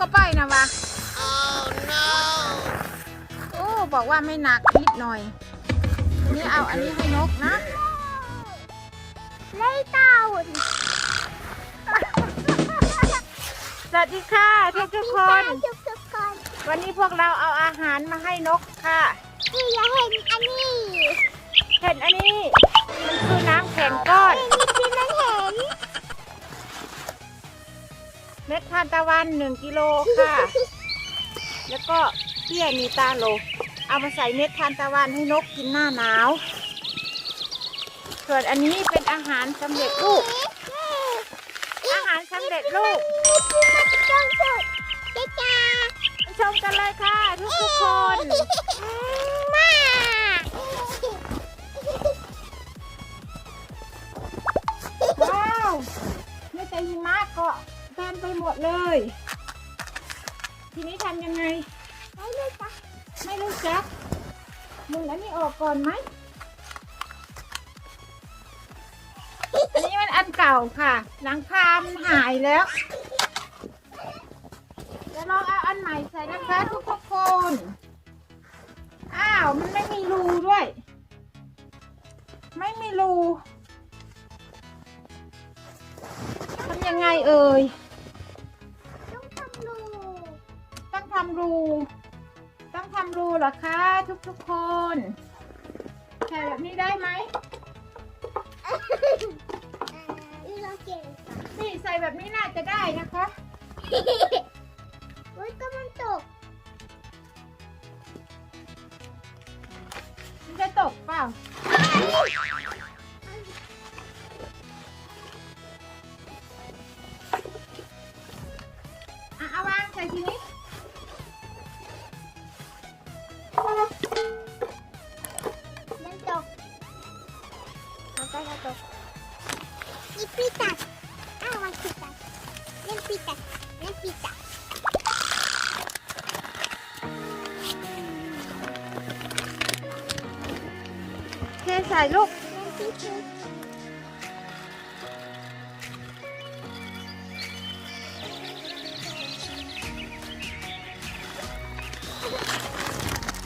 ก็ไปนะวะโอ้บอกว่าไม่หนักนิดหน่อย นี่เอาอันนี้ให้นกนะไล่เต่าสวัสดีค่ะทุกทุกๆคน ทุกทุกๆคนวันนี้พวกเราเอาอาหารมาให้นกค่ะพี่อยากเห็นอันนี้ เห็นอันนี้มัน วันหนึ่งกิโลค่ะ แล้วก็เปี้ยนีตาโล เอามาใส่เม็ดทานตะวันให้นกกินหน้าหนาว ส่วนอันนี้เป็นอาหารสำเร็จรูป อาหารสำเร็จรูป กก่อนไหม อันนี้มันอันเก่าค่ะ หลังคามันหายแล้วเดี๋ยวลองเอาอันใหม่ใส่นะคะทุกทุกๆคน อ้าว มันไม่มีรูด้วย ไม่มีรูทำยังไงเอ่ย ต้องทำรู ต้องทำรู ต้องทำรูเหรอคะทุกทุกๆคน ใส่แบบนี้ได้ไหมนี่เราเก่งนี่ใส่แบบนี้น่าจะได้นะคะอุ้ยก็มันตก มันจะตกเปล่า ใส่ลูกเล่นพี่ตัด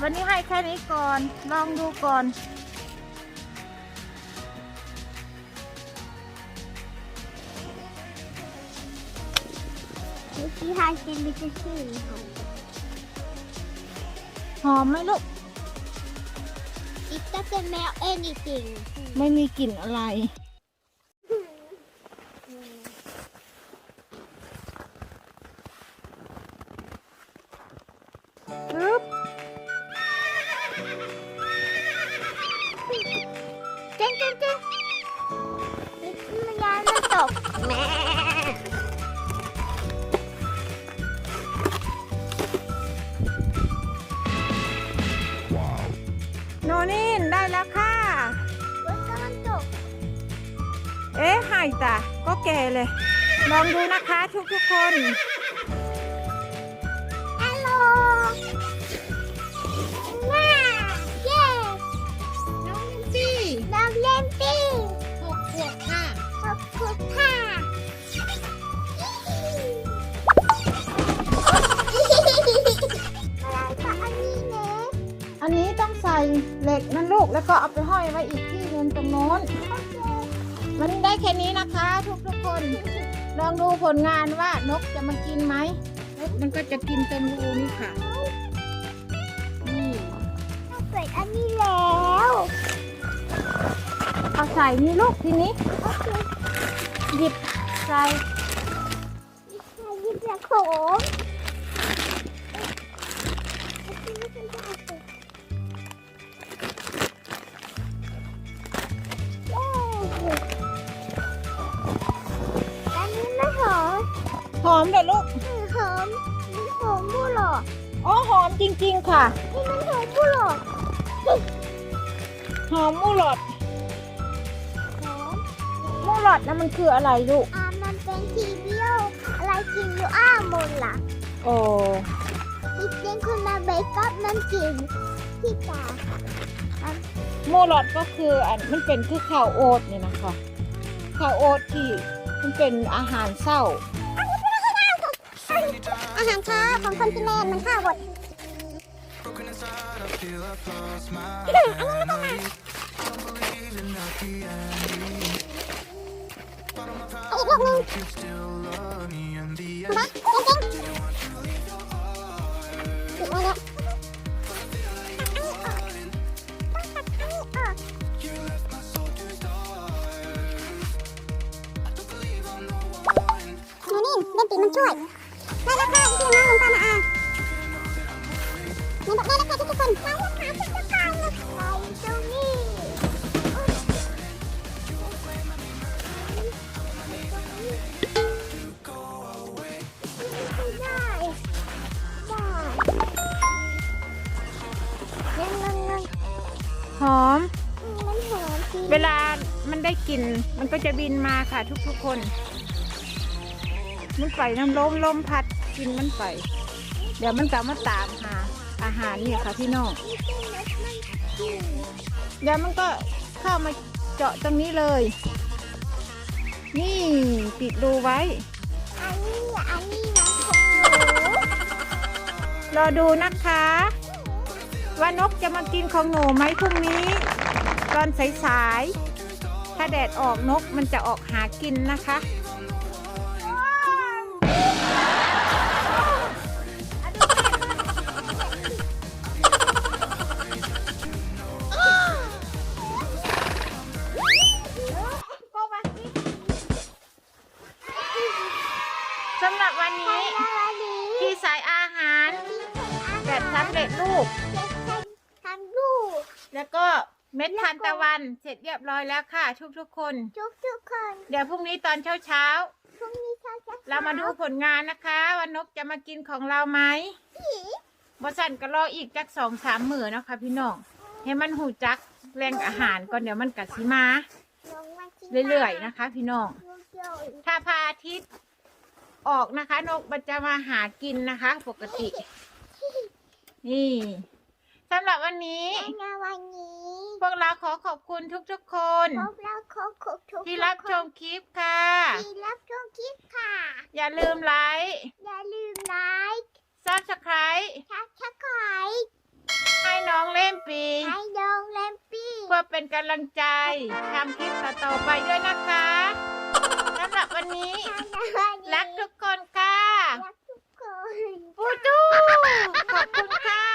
วันนี้ให้แค่นี้ก่อน ลองดูก่อนนี่พี่ทานเป็นมิสซี่ค่ะหอมไหมลูก It doesn't smell anything ไม่มีกลิ่นอะไร ปึ๊บเก่งเก่งเก่งนี่มันย้ายมันตกแม่ายตาก็แก่เลย ลองดูนะคะทุกทุกๆคนฮัลโหลว้าเย้น้องจี้น้ำเล่นปิ้งหกขวบค่ะขอบคุณค่ะอะไรก็อันนี้เนะอันนี้ต้องใส่เหล็กนั่นลูกแล้วก็เอาไปห้อยไว้อีกที่หนึงตรงโน้น โอเควันนี้ได้แค่นี้นะคะ ทุกทุกๆคน ลองดูผลงานว่านกจะมากินไหมนกมันก็จะกินเต็มรูนี่ค่ะนี่ต้องเปิดอันนี้แล้วเอาใส่นี่ลูกทีนี้โอเคหยิบใส่นี่ค่ะยิบละโข อันนี้ไม่หอมหอมเด้อลูกหอมหอมบุหรออ๋อหอมจริง ๆ ค่ะ นี่มันหอมบุหรอหอมมูหลอดหอมมูหลอดนะมันคืออะไรลูกอ่ามันเป็นทีเดียวอะไรกินอยู่อ้าหมดล่ะโอ้อีกเด้งคุณมาเบกับมันกินที่ตามูหลอดก็คืออันมันเป็นคือข้าวโอ๊ตนี่นะคะข้าวโอ๊ตที่มันเป็นอาหารเศร้า อาหารเช้าของคนที่แมนมันข้าวบดอะไรกันล่ะอีกลูกนึงนะจริงๆอีกมาเยอะนี่เล่นตีมันช่วย ได้แล้วค่ะที่น้องลงตามมาอะนี่บอกได้แล้วค่ะทุกคนได้แล้วค่ะทุกคนเลยไปตรงนี้ได้ได้ยังยังยังหอม มันหอมจริงเวลามันได้กลิ่นมันก็จะบินมาค่ะทุกๆคน มันไปน้ำลมลมพัด กินมันไป เดี๋ยวมันกลับมาตามหาอาหารนี่ค่ะพี่น้อง เดี๋ยวมันก็เข้ามาเจาะตรงนี้เลย นี่ปิดรูไว้ อันนี้อันนี้มันของหนูรอดูนะคะ ว่านกจะมากินของหนูไหมพรุ่งนี้ ตอนสายๆ ถ้าแดดออกนกมันจะออกหากินนะคะ เสร็จเรียบร้อยแล้วค่ะทุกๆคน ทุกทุกๆคนเดี๋ยวพรุ่งนี้ตอนเช้าพรุ่งนี้เขาจะๆเรามาดูผลงานนะคะว่านกจะมากินของเราไหมผีบสันก็รออีกจักสองสามมือเนาะคะพี่น้องให้มันหูจักแรงอาหารก่อนเดี๋ยวมันกัดสิมาลงมากินเรื่อยๆนะคะ พี่น้อง ลูกโยยถ้าพระอาทิตย์ออกนะคะ นกมันจะมาหากินนะคะ ปกติ นี่สำหรับวันนี้ ในวันนี้ พวกเราขอขอบคุณทุกๆคน พบเราขอขอบทุกที่รับชมคลิปค่ะ ที่รับชมคลิปค่ะ อย่าลืมไลค์อย่าลืมไลค์ซับสไคร b ์ทักทักไลค์ให้น้องเล่มปีให้ดองแลมปี้เพื่อเป็นกำลังใจทำคลิปต่อๆไปด้วยนะคะสำหรับวันนี้ รักทุกคนค่ะ รักทุกคน ปูจูขอบคุณค่ะ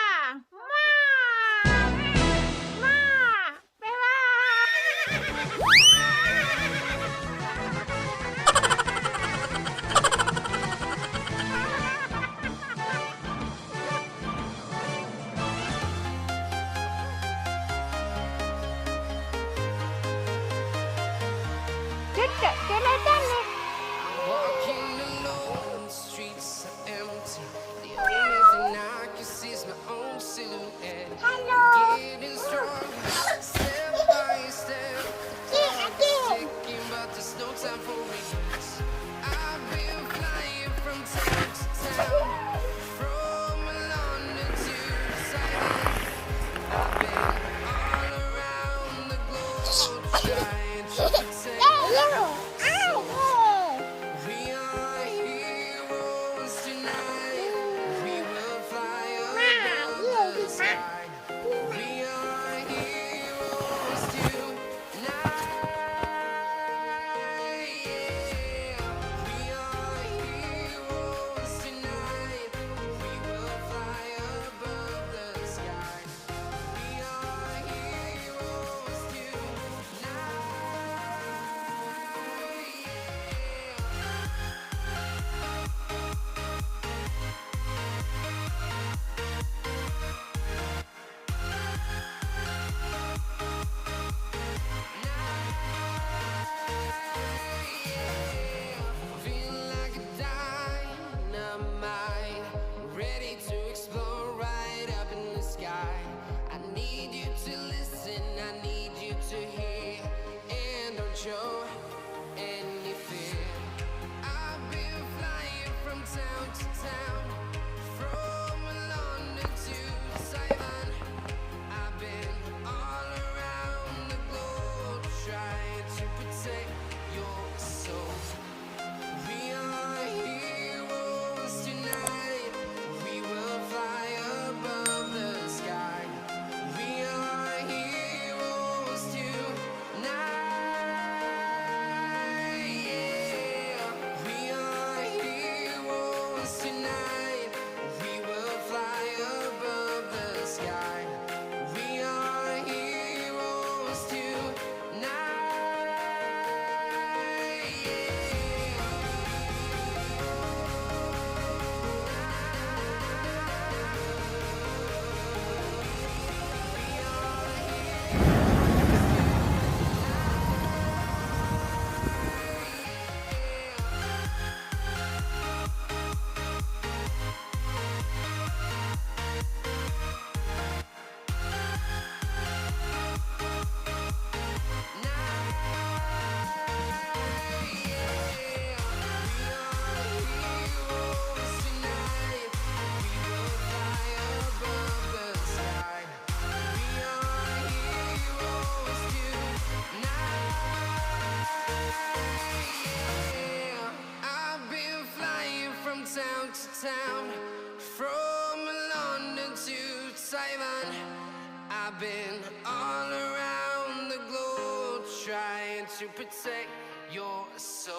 to protect your soul.